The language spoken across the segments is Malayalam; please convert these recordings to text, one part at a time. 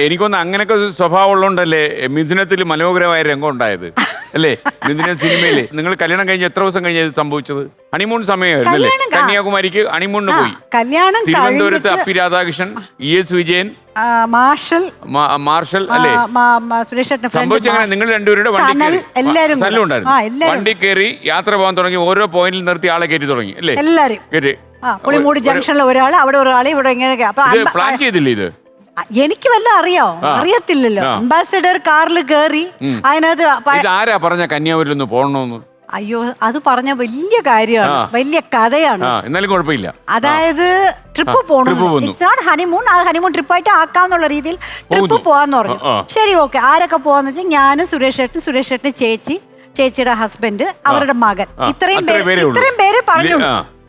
എനിക്കൊന്ന് അങ്ങനെയൊക്കെ സ്വഭാവം ഉള്ളതുകൊണ്ടല്ലേ മിഥുനത്തിൽ മനോഹരമായ രംഗം ഉണ്ടായത്? അല്ലേ? മിഥുന സിനിമയിൽ. നിങ്ങൾ കല്യാണം കഴിഞ്ഞ എത്ര ദിവസം കഴിഞ്ഞ് ഇത് സംഭവിച്ചത്? ഹണിമൂൺ സമയമായിരുന്നു അല്ലേ? കല്യാണം ക- കന്യാകുമാരിക്ക് ഹണിമൂണിന് പോയി. കല്യാണം തിരുവനന്തപുരത്ത് കഴിഞ്ഞിട്ട് അപ്പി രാധാകൃഷ്ണൻ ഇ എസ് വിജയൻ ആ, മാർഷൽ മാ- മാർഷൽ ആ, അല്ലേ? മാ- മാ- സുരേഷ് ചേട്ടന്റെ friend സംഭവിച്ച അങ്ങനെ നിങ്ങൾ രണ്ടുപേരുടെ വണ്ടി സനൽ, ഉണ്ടായിരുന്നു ആ. വണ്ടി കയറി യാത്ര പോകാൻ തുടങ്ങി. ഓരോ പോയിന്റിൽ നിർത്തി ആളെ കയറ്റി തുടങ്ങി അല്ലേ? എല്ലാരും കയറ്റി. ആ പുളിമൂട് ജംഗ്ഷനിൽ ഒരാൾ അവിടെ ഒരാൾ ഇവിടെ ഇങ്ങനെയൊക്കെ അപ്പൊ ഇത് അമ്പ- പ്ലാൻ ചെയ്തില്ലേ ഇത്? എനിക്ക് വല്ല അറിയോ? അറിയത്തില്ലല്ലോ. അംബാസിഡർ കാറിൽ കയറി അതിനകത്ത് ആരാ പറഞ്ഞ കന്യാകുമാരി ഒന്ന് പോകണമെന്ന് അയ്യോ അത് പറഞ്ഞ വലിയ കാര്യമാണ്. വലിയ കഥയാണ്. എന്നാലും കുഴപ്പമില്ല. അതായത് ട്രിപ്പ് പോകണം. ഇറ്റ്സ് നോട്ട് ഹണിമൂൺ ആ ഹണിമൂൺ ട്രിപ്പായിട്ട് ആക്കാന്നുള്ള രീതിയിൽ ട്രിപ്പ് പോകുന്നു. പോവാന്ന് പറഞ്ഞു. ശരി ഓക്കെ ആരൊക്കെ പോവാന്ന് വെച്ചാൽ ഞാനും സുരേഷ് ഏട്ടൻ സുരേഷ് ഏട്ടന് ചേച്ചി ചേച്ചിയുടെ ഹസ്ബൻഡ് അവരുടെ മകൻ. ഇത്രയും പേര് ഇത്രയും പേര് പറഞ്ഞു.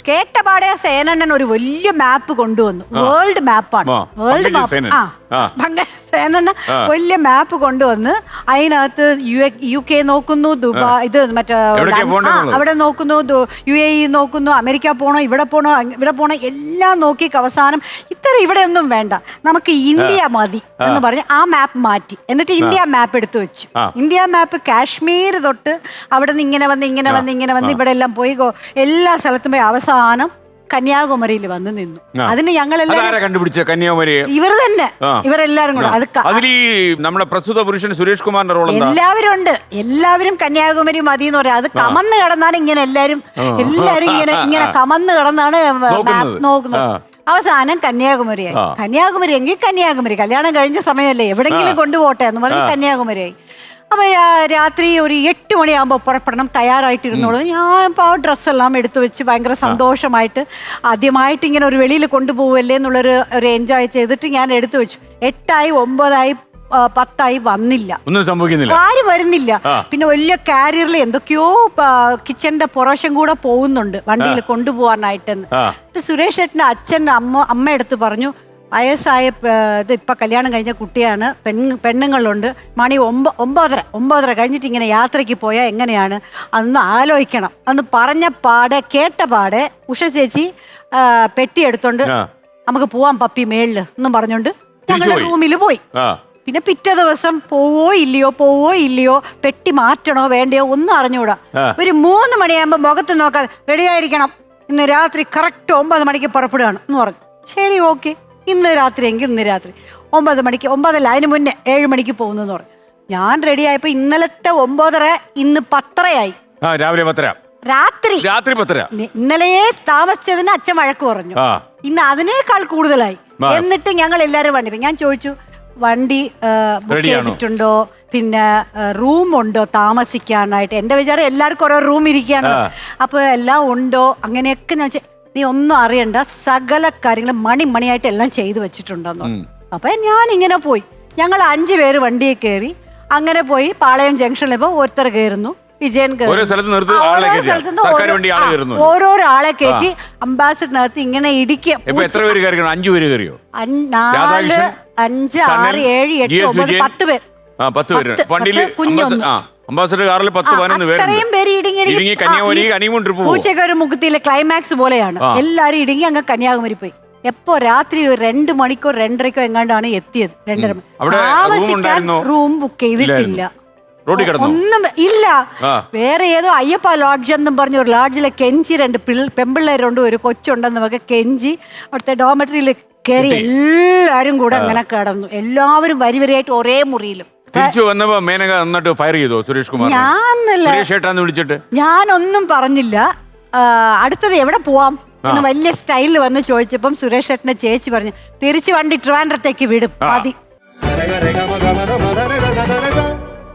കേട്ടപാടെ സേനണ്ണൻ ഒരു വലിയ മാപ്പ് കൊണ്ടുവന്നു. വേൾഡ് മാപ്പാണ് വേൾഡ് മാപ്പ് സേനൻ. ആ. സേനണ്ണ. വലിയ മാപ്പ് കൊണ്ടുവന്ന് അതിനകത്ത് യു എ യു കെ നോക്കുന്നു ദുബായ് ഇത് മറ്റേ? അവിടെ നോക്കുന്നു യു എ ഇ നോക്കുന്നു അമേരിക്ക പോണോ ഇവിടെ പോണോ ഇവിടെ പോണോ എല്ലാം നോക്കി അവസാനം ഇത്ര ഇവിടെ ഒന്നും വേണ്ട. നമുക്ക് ഇന്ത്യ മതി എന്ന് പറഞ്ഞ് ആ മാപ്പ് മാറ്റി. എന്നിട്ട് ഇന്ത്യ മാപ്പ് എടുത്തു വെച്ചു. ഇന്ത്യ മാപ്പ് കാശ്മീർ തൊട്ട് അവിടെ നിന്ന് ഇങ്ങനെ വന്ന് ഇങ്ങനെ വന്ന് ഇങ്ങനെ വന്ന് ഇവിടെ എല്ലാം പോയി എല്ലാ സ്ഥലത്തും പോയി അവസാനം കന്യാകുമരിയിൽ വന്ന് നിന്നു. അതിന് ഞങ്ങളെല്ലാരും അതാരാ കണ്ടുപിടിച്ച കന്യാകുമാരി? ഇവർ തന്നെ. ഇവരെല്ലാരും കൂടെ. അത് ക- അതിൽ ഈ നമ്മുടെ പ്രസ്തുത പുരുഷൻ സുരേഷ് കുമാറിന്റെ റോൾ എന്താ? എല്ലാവരും ഉണ്ട്. എല്ലാവരും കന്യാകുമരി മതി എന്ന് പറയാം. അത് കമന്ന് കിടന്നാണ് ഇങ്ങനെ എല്ലാരും എല്ലാരും ഇങ്ങനെ ഇങ്ങനെ കമന്ന് കിടന്നാണ് നോക്കുന്നത്. മാപ്പ് നോക്കുന്നത്. ആ. അവസാനം കന്യാകുമരിയായി. ആ. കന്യാകുമരി എങ്കിൽ കന്യാകുമരി. കല്യാണം കഴിഞ്ഞ സമയമല്ലേ? എവിടെങ്കിലും കൊണ്ടുപോട്ടെ എന്ന് പറഞ്ഞ് കന്യാകുമരിയായി. അപ്പൊ രാത്രി ഒരു എട്ട് മണിയാകുമ്പോൾ പുറപ്പെടണം തയ്യാറായിട്ടിരുന്നോളൂ. ഞാൻ ഇപ്പോൾ ആ ഡ്രസ്സെല്ലാം എടുത്തു വെച്ച് ഭയങ്കര സന്തോഷമായിട്ട് ആദ്യമായിട്ട് ഇങ്ങനെ ഒരു വെളിയിൽ കൊണ്ടുപോവല്ലേ എന്നുള്ളൊരു ഒരു എൻജോയ് ചെയ്തിട്ട് ഞാൻ എടുത്തു വെച്ചു. എട്ടായി ഒമ്പതായി പത്തായി വന്നില്ല. ഒന്നും സംഭവിക്കുന്നില്ല. ആരും വരുന്നില്ല. പിന്നെ വലിയ കാരിയറിൽ എന്തൊക്കെയോ കിച്ചന്റെ പുറശം കൂടെ പോകുന്നുണ്ട് വണ്ടിയിൽ കൊണ്ടുപോകാനായിട്ടെന്ന്. സുരേഷ് ഏട്ടന്റെ അച്ഛൻ അമ്മ അമ്മ എടുത്ത് പറഞ്ഞു വയസ്സായ ഇത് ഇപ്പം കല്യാണം കഴിഞ്ഞ കുട്ടിയാണ്. പെൺ പെണ്ണുങ്ങളുണ്ട്. മണി ഒമ്പ ഒമ്പതര ഒമ്പതര കഴിഞ്ഞിട്ട് ഇങ്ങനെ യാത്രയ്ക്ക് പോയാൽ എങ്ങനെയാണ്? അന്ന് ആലോചിക്കണം അന്ന് പറഞ്ഞ പാടെ കേട്ട പാടെ. ഉഷ ചേച്ചി പെട്ടി എടുത്തോണ്ട്. നമുക്ക് പോവാം പപ്പി മേളിൽ എന്നും പറഞ്ഞോണ്ട്. ഞങ്ങളുടെ. റൂമിൽ പോയി? പിന്നെ പിറ്റേ ദിവസം പോവോ ഇല്ലയോ പോവോ ഇല്ലയോ പെട്ടി മാറ്റണോ വേണ്ടയോ ഒന്നും അറിഞ്ഞുകൂടാ. ഒരു മൂന്ന് മണിയാകുമ്പോ മുഖത്ത് നോക്കാതെ റെഡിയായിരിക്കണം ഇന്ന് രാത്രി കറക്റ്റ് ഒമ്പത് മണിക്ക് പുറപ്പെടുകയാണ് എന്ന് പറഞ്ഞു. ശരി ഓക്കെ ഇന്ന് രാത്രി എങ്കിൽ ഇന്ന് രാത്രി. ഒമ്പത് മണിക്ക് ഒമ്പതല്ല അതിന് മുന്നേ ഏഴ് മണിക്ക് പോകുന്നു എന്ന് പറഞ്ഞു. ഞാൻ റെഡി ആയപ്പോ ഇന്നലത്തെ ഒമ്പതര ഇന്ന് പത്തരയായി. ആ രാവിലെ പത്തര. രാത്രി. രാത്രി പത്തര. ഇന്നലെയെ താമസിച്ചതിന് അച്ഛൻ വഴക്ക് പറഞ്ഞു. ആ. ഇന്ന് അതിനേക്കാൾ കൂടുതലായി. എന്നിട്ട് ഞങ്ങൾ എല്ലാവരും വണ്ടി ഞാൻ ചോദിച്ചു വണ്ടി ബുക്ക് Ready ആണോ? ചെയ്തിട്ടുണ്ടോ? പിന്നെ റൂം ഉണ്ടോ താമസിക്കാനായിട്ട്? എന്റെ വിചാരം എല്ലാവർക്കും ഓരോ റൂം ഇരിക്കുകയാണ്. ആ. അപ്പൊ എല്ലാം ഉണ്ടോ? അങ്ങനെയൊക്കെ ഞാൻ ചെ- നീ ഒന്നും അറിയണ്ട. സകല കാര്യങ്ങളും മണി മണിയായിട്ട് എല്ലാം ചെയ്തു വെച്ചിട്ടുണ്ടെന്നു. അപ്പൊ ഞാൻ ഇങ്ങനെ പോയി. ഞങ്ങൾ അഞ്ചു പേര് വണ്ടിയിൽ കയറി. അങ്ങനെ പോയി പാളയം ജംഗ്ഷനിൽ ഇപ്പോൾ ഒരുത്തർ കയറുന്നു. വിജയൻ കയറുന്നു. സ്ഥലത്ത് നിർത്തി ആളെ കയറ്റി അംബാസിഡറിനകത്ത് ഇങ്ങനെ ഇടിക്കുക ഇപ്പൊ പേര് അഞ്ചു പേര് കയറിയോ? നാല് അഞ്ച് ആറ് ഏഴ് എട്ട് ഒമ്പത്. പത്ത് പേർ ആ പത്ത് പേര്. പത്ത്, പത്ത്, കുഞ്ഞൊന്ന്. അംബാസഡർ കാറിൽ പത്ത് പതിനൊന്ന് അത്രയും പേരുണ്ട് പേര് ഇടുങ്ങി ഇടുങ്ങി- ഇടുങ്ങി ആ, ഈ ഹണിമൂൺ ട്രിപ്പ് പോകും. പൂച്ചയ്ക്ക് ഒരു മുഖത്തിലെ ക്ലൈമാക്സ് പോലെയാണ്. ആ. എല്ലാരും ഇടുങ്ങി അങ്ങ് കന്യാകുമാരി പോയി. എപ്പോ രാത്രി ഒരു രണ്ട് മണിക്കോ രണ്ടരക്കോ എങ്ങാണ്ടാണ് എത്തിയത്. രണ്ടര മണി. അവിടെ റൂം താമസിക്കാൻ ഉണ്ടായിരുന്നോ? റൂം ബുക്ക് ചെയ്തിട്ടില്ല. ഇല്ലായിരുന്നു. റോഡിൽ കിടന്നു? ഒന്നും ഇല്ല. ആ. വേറെ ഏതോ അയ്യപ്പ ലോഡ്ജ് എന്നും പറഞ്ഞ ഒരു ലോഡ്ജിലെ കെഞ്ചി രണ്ട് പിള്ള പെമ്പിള്ളേരുണ്ട് ഒരു കൊച്ചുണ്ടെന്ന് ഒക്കെ കെഞ്ചി അവിടുത്തെ ഡോമറ്ററിയിൽ കയറി എല്ലാവരും കൂടെ അങ്ങനെ കിടന്നു. എല്ലാവരും വരിവരിയായിട്ട് ഒരേ മുറിയിലും. തിരിച്ചു വന്നപ്പോ മേനക നന്നായിട്ട് ഫയർ ചെയ്തോ സുരേഷ് കുമാർ ഞാനല്ല. സുരേഷ് ഏട്ടാന്ന് വിളിച്ചിട്ട്? ഞാനൊന്നും പറഞ്ഞില്ല. ആ, അടുത്തത് എവിടെ പോവാം എന്ന് വലിയ സ്റ്റൈലിൽ വന്ന് ചോദിച്ചപ്പം സുരേഷ് ഏട്ടനെ ചേച്ചി പറഞ്ഞു തിരിച്ചു വണ്ടി ട്രിവാൻഡ്രത്തേക്ക് വിടും. മതി.